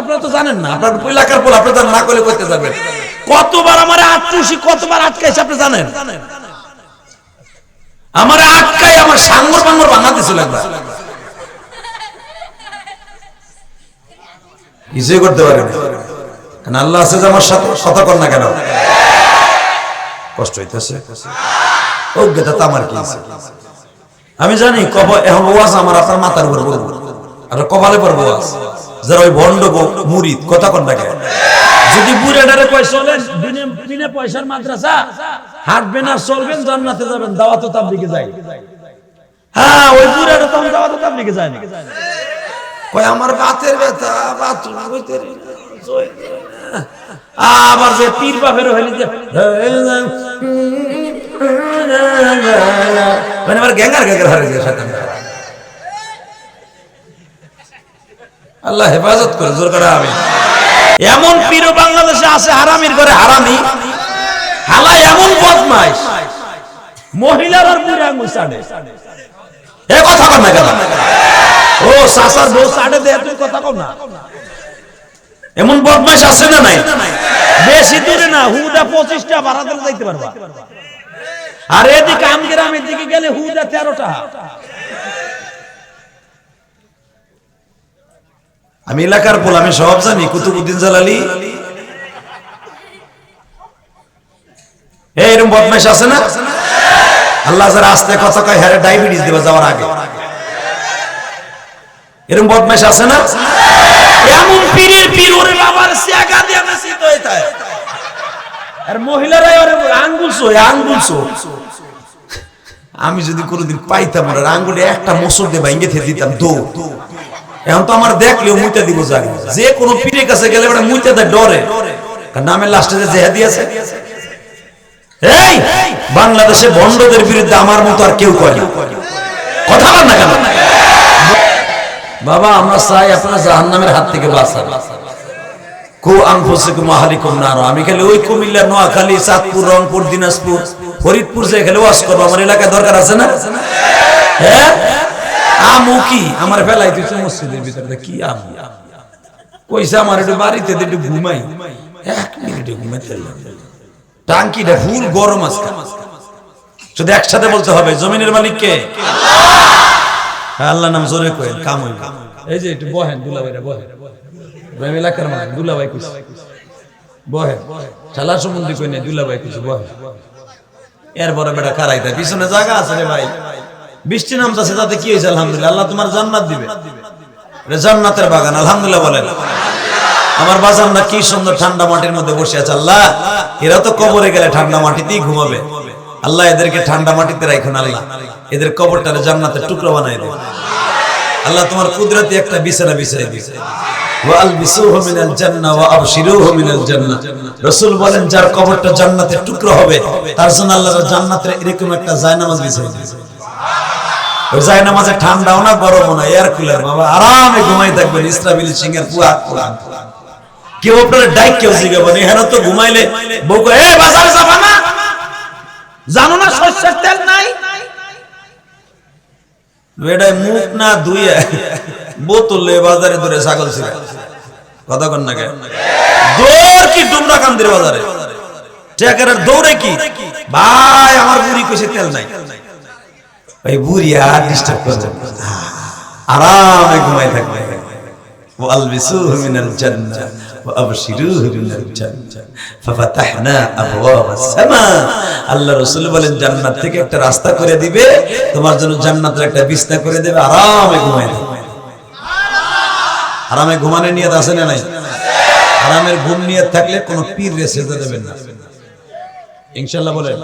আপনারা তো জানেন না। আপনার এলাকার না করলে করতে যাবেন কতবার আমার আটচুষি কতবার আটকাইছে, আপনি জানেন? আমার আটকাই আমার সাঙ্গর বাঙ্গর একবার। কিছুই করতে আল্লাহ আছে যে আমার সাথে কথা কর না কেন? কষ্ট হইতেছে। অজ্ঞতা তো আমার কি? আমি জানি কব এখন আমার, আপনার মাথার উপর পড়ব। আর কপালে পড়ব ওয়াজ। যারা ওই ভণ্ড মুরিদ কথা কন কেন? যদি বুড়াটারে পয়সা চলেন দিনে পয়সার মাদ্রাসা হাঁটবেন আর চলবেন জান্নাতে যাবেন দাওয়াত তাবলিগে যাই। হ্যাঁ ওই বুড়াটা তখন দাওয়াত তাবলিগে যায় না। কয় আমার বাতের ব্যথা বাথরুম হইতে আবার যে পীর বাপের হইলে যে মানে আমার গ্যাঙ্গার গ্যাঙ্গার হারে যায় শয়তান। আল্লাহ হেফাজত করে, জোর করে আমি এমন পীর বাংলাদেশে আছে হারামির ঘরে হারামি হালা এমন বদমাইশ। মহিলার আর বুড়ি আঙ্গুল চাটে এ কথা কর না কেন? ও সাসার বউ চাটে দে তুই কথা কর না। এমন বদমাইশ আছে না নাই? বেশি দূরে না, হুদা পঁচিশটা ভাড়া দিলে যাইতে পারবা। আর এদিকে আমগ্রামের দিকে গেলে হুদা তেরোটা। আমি এলাকার পোল, আমি সব জানি, কুতুবুদ্দিন জালালি। এই এরকম বদমাইশ আছে না? আল্লাহ যারা আস্তে কথা কয় হ্যাঁ ডায়াবেটিস দিবা যাওয়ার আগে। এরকম বদমাইশ আছে না? এমন পীরের পীর, ওরে বাবার দিয়ে মেসিত হইতা আর মহিলারাই ওরে আঙ্গুল সো আঙ্গুল সো। আমি যদি কোনোদিন পাইতাম ওর, আঙ্গুলে একটা মোসর দিয়ে ভাঙ্গে থেকে দিতাম দৌ এখন তো আমার দেখলেও মুইতা দিব জানি যে কোনো পীরের কাছে গেলে মুইতা দেয়, ডরে। কারণ নামের লাস্টে যে জেহাদি আছে এই, বাংলাদেশে ভণ্ডদের বিরুদ্ধে আমার মতো আর কেউ করে। কথা বল না কেন? বাবা, আমরা চাই আপনার জাহান্নামের হাত থেকে বাঁচান। আমি খালি ওই কুমিল্লা, নোয়াখালী, চাঁদপুর, রংপুর, দিনাজপুর, ফরিদপুর যে খেলে ওয়াজ করব, আমার এলাকায় দরকার আছে না? হ্যাঁ? আমু কি? আমার ফেলাই মসজিদের ভিতরে কি আম? আমার একটু বাড়িতে একটু ঘুমাই। এক টাঙ্কিটা ফুল গরম আজকে। শুধু একসাথে বলতে হবে জমিনের মালিক কে? হ্যাঁ, আল্লাহ নাম জোরে কই কাম এই যে একটু বহেন দুলাভাইরা বহেন। প্রেম এলাকার মানুষ দুলাভাই কইছে। বহেন। ঠেলা সম্বন্ধে কই দুলাভাই কইছে বহেন। এরপরে বেটা খারাইতে পিছনে জায়গা আছে রে ভাই। বৃষ্টি নামতেছে তাতে কি হয়েছে? আলহামদুলিল্লাহ। আল্লাহ তোমার জান্নাত দিবে। জান্নাতের বাগান, আলহামদুলিল্লাহ বলেন। আমার বাজানরা কি সুন্দর ঠান্ডা মাটির মধ্যে বসে আছে, আল্লাহ। এরা তো কবরে গেলে ঠান্ডা মাটিতেই ঘুমাবে। আল্লাহ, এদেরকে ঠান্ডা মাটিতে রাখুন আল্লাহ। এদের কবরটারে জান্নাতের টুকরো বানাই দেবে আল্লাহ, তোমার কুদরতি একটা বিছানা বিছাই দিয়েছে বলেন, যার কবরটা জান্নাতের টুকরো হবে, তার জন্য আল্লাহ জান্নাতের এরকম একটা জায়নামাজ বিছাই দিয়েছে ঠান্ডাও না এয়ার কুলার বাবা, আরামে ঘুমাই সিং এর কেউ ডাইক কেউ তো না? না বোতলে বাজারে ছাগল ছিল কথা কন না দৌড় কি ডুমরা কান্দির বাজারে? দৌড়ে কি? ভাই, আমার বুড়ি তেল নাই। ভাই বুড়ি আর ডিস্টার্ব করবে না। আরামে ঘুমাই থাকবে والبسوه من الجنة وأبشروه من الجنة ففتحنا أبواب السماء আল্লাহ রসুল বলেন জান্নাত থেকে একটা রাস্তা করে দিবে তোমার জন্য জান্নাতের একটা বিছনা করে দেবে আরামে ঘুমাই দেবে আরামে ঘুমানোর নিয়ত আছে না নাই আরামের ঘুম নিয়ত থাকলে কোনো পীর রেসে দেবেন না ইনশাল্লাহ বলেন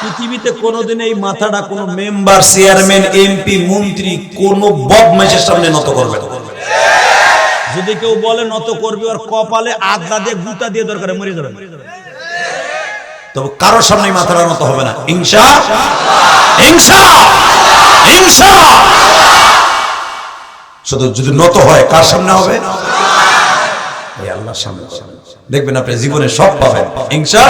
পৃথিবীতে কোনোদিন এই মাথাটা কোন মেম্বার, চেয়ারম্যান, এমপি, মন্ত্রী কোন বদমাইশের সামনে নত করবে যদি কেউ বলে নত করবে, ওর কপালে আদলা দিয়ে গুতা দিয়ে দরকারে, মরে যাবে। তবে কারোর সামনে মাথাটা নত হবে না। হিংসা হিংসা হিংসা শুধু যদি নত হয়, কার সামনে হবে? আল্লাহর সামনে দেখবেন আপনি জীবনে সব পাবেন। হিংসা